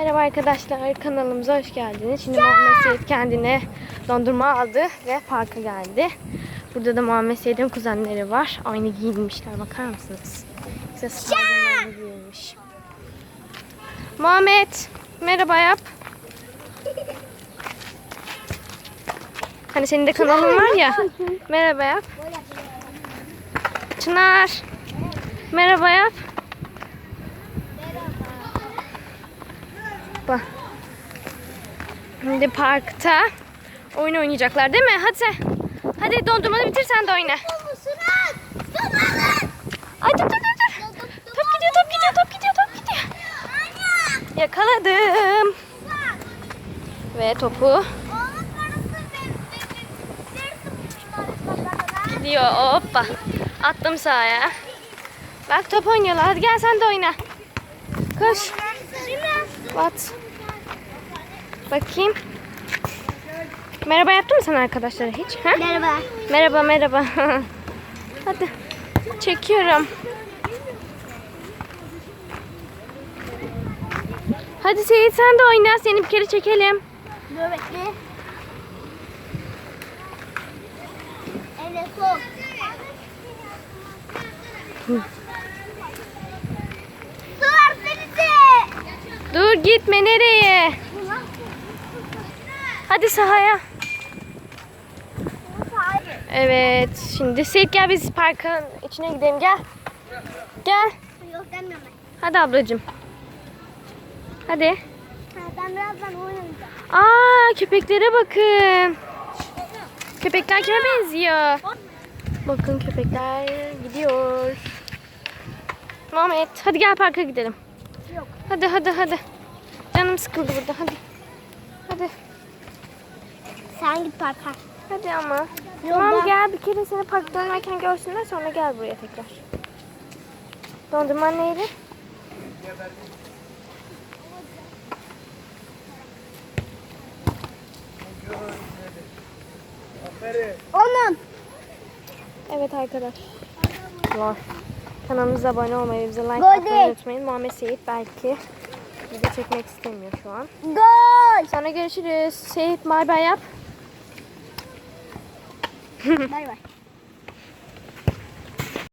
Merhaba arkadaşlar kanalımıza hoş geldiniz. Şimdi Muhammed Seyit kendine dondurma aldı ve parka geldi. Burada da Muhammed Seyit'in kuzenleri var. Aynı giyinmişler bakar mısınız? İşte Spiderman'ı giyinmiş. Muhammed merhaba yap. Hani senin de kanalın var ya. Merhaba yap. Çınar. Merhaba yap. Bak. Şimdi parkta oyun oynayacaklar değil mi? Hadi. Hadi dondurmanı bitir sen de oyna. Ay dur dur dur dur. Top gidiyor top gidiyor top gidiyor top gidiyor. Yakaladım. Ve topu gidiyor hoppa. Attım sahaya. Bak top oynuyorlar. Hadi gel sen de oyna. Koş. At. Bakayım. Merhaba yaptın mı sen arkadaşlara hiç? Ha? Merhaba. Merhaba merhaba. Hadi. Çekiyorum. Hadi Seyit sen de oyna. Seni bir kere çekelim. Dur bekle. Evet gitme nereye? Hadi sahaya. Evet. Şimdi Seyit gel biz parkın içine gidelim gel. Gel. Yok demiyorum Hadi ablacığım. Hadi. ben. Birazdan oynayacağım. Aa köpeklere bakın. Köpekler kime benziyor? Bakın köpekler gidiyor. Muhammed hadi gel parka gidelim. Yok. Hadi hadi hadi. Sıkıldı burada hadi. Hadi. Sen git parka. Hadi ama. Yok, tamam ben- gel bir kere seni parkta oynarken görsünler sonra gel buraya tekrar. Dondurman neydi? Onun. Evet arkadaşlar. Kanalımıza abone olmayı, bize like atmayı unutmayın. Muhammed Seyit belki video çekmek istemiyor şu an. Gol. Sonra görüşürüz. Seyit bay bay yap. bay bay.